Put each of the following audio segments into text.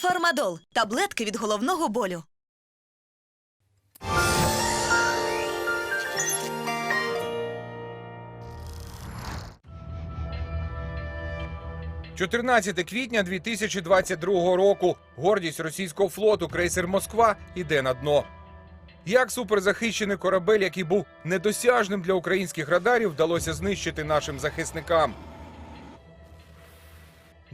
Фармадол таблетки від головного болю. – 14 квітня 2022 року. Гордість російського флоту крейсер Москва йде на дно. Як суперзахищений корабель, який був недосяжним для українських радарів, вдалося знищити нашим захисникам.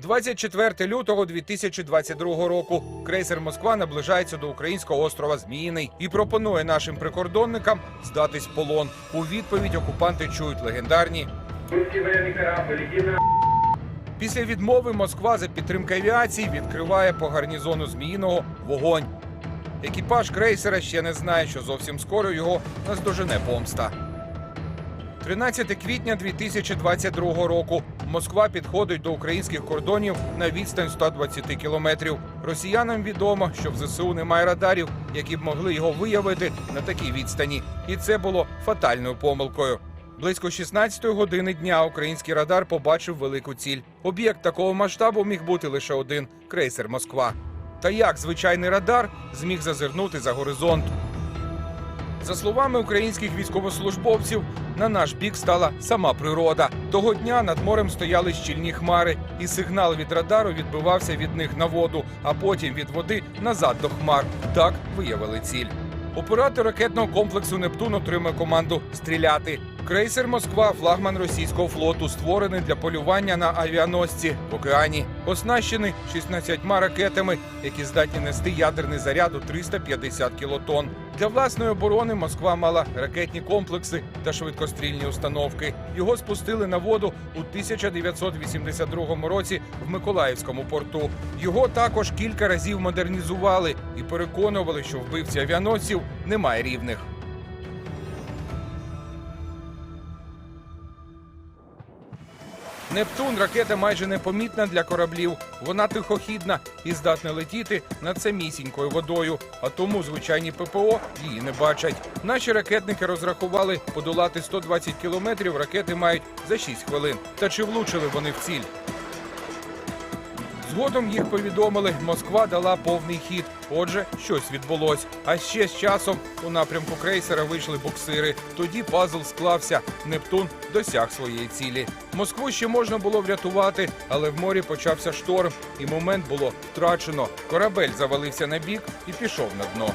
24 лютого 2022 року крейсер Москва наближається до українського острова Зміїний і пропонує нашим прикордонникам здатись в полон. У відповідь окупанти чують легендарні. Після відмови Москва за підтримки авіації відкриває по гарнізону Зміїного вогонь. Екіпаж крейсера ще не знає, що зовсім скоро його наздожене помста. 13 квітня 2022 року Москва підходить до українських кордонів на відстань 120 кілометрів. Росіянам відомо, що в ЗСУ немає радарів, які б могли його виявити на такій відстані, і це було фатальною помилкою. Близько 16 години дня український радар побачив велику ціль. Об'єкт такого масштабу міг бути лише один крейсер Москва. Та як звичайний радар зміг зазирнути за горизонт? За словами українських військовослужбовців, на наш бік стала сама природа. Того дня над морем стояли щільні хмари, і сигнал від радару відбивався від них на воду, а потім від води назад до хмар. Так виявили ціль. Оператор ракетного комплексу Нептун отримує команду стріляти. Крейсер Москва, флагман російського флоту, створений для полювання на авіаносці в океані, оснащений 16 ракетами, які здатні нести ядерний заряд у 350 кілотон. Для власної оборони Москва мала ракетні комплекси та швидкострільні установки. Його спустили на воду у 1982 році в Миколаївському порту. Його також кілька разів модернізували і переконували, що вбивці авіаносців немає рівних. Нептун ракета майже непомітна для кораблів. Вона тихохідна і здатна летіти над самісінькою водою. А тому звичайні ППО її не бачать. Наші ракетники розрахували подолати 120 кілометрів. Ракети мають за 6 хвилин. Та чи влучили вони в ціль? Згодом їх повідомили, Москва дала повний хід. Отже, щось відбулось. А ще з часом у напрямку крейсера вийшли буксири. Тоді пазл склався. Нептун досяг своєї цілі. Москву ще можна було врятувати, але в морі почався шторм, і момент було втрачено. Корабель завалився на бік і пішов на дно.